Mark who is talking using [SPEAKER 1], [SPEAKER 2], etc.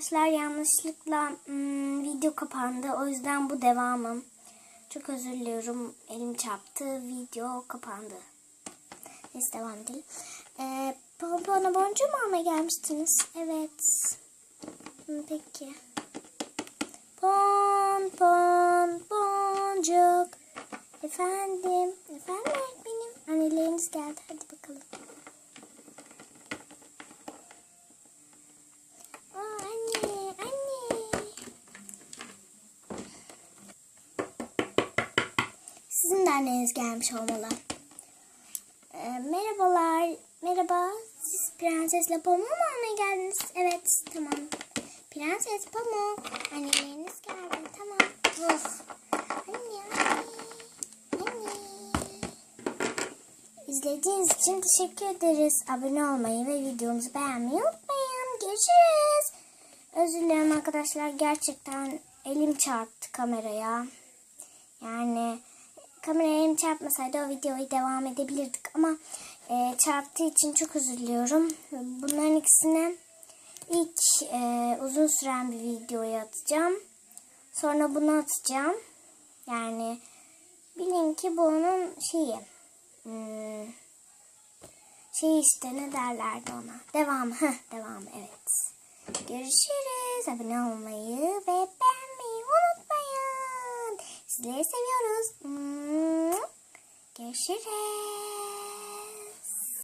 [SPEAKER 1] Arkadaşlar yanlışlıkla hmm, video kapandı. O yüzden bu devamım. Çok özür diliyorum. Elim çarptı. Video kapandı. Neyse devam edelim. Ee, pompona boncuğu mu almaya gelmiştiniz? Evet. Peki. Pon pon boncuk. Efendim. Efendim öğretmenim. Anneleriniz geldi. Hadi bakalım. Aa, anne, anne. Sizin de gelmiş olmalı. Ee, merhabalar. Merhaba. Siz Prensesle Pamuk mu almaya geldiniz? Evet, tamam. Prenses Pamuk. Anneleriniz geldi. Tamam. Of. Anne. Anne. İzlediğiniz için teşekkür ederiz. Abone olmayı ve videomuzu beğenmeyi unutmayın. Görüşürüz. Özür dilerim arkadaşlar. Gerçekten elim çarptı kameraya. Yani kameraya elim çarpmasaydı o videoyu devam edebilirdik ama e, çarptığı için çok özür diliyorum. Bunların ikisini ilk e, uzun süren bir videoya atacağım. Sonra bunu atacağım. Yani bilin ki bu onun şeyi. Hmm, şey işte ne derlerdi ona. Devam. Heh, devam evet. Görüşürüz. Abone olmayı ve beğenmeyi unutmayın. Sizleri seviyoruz. Görüşürüz.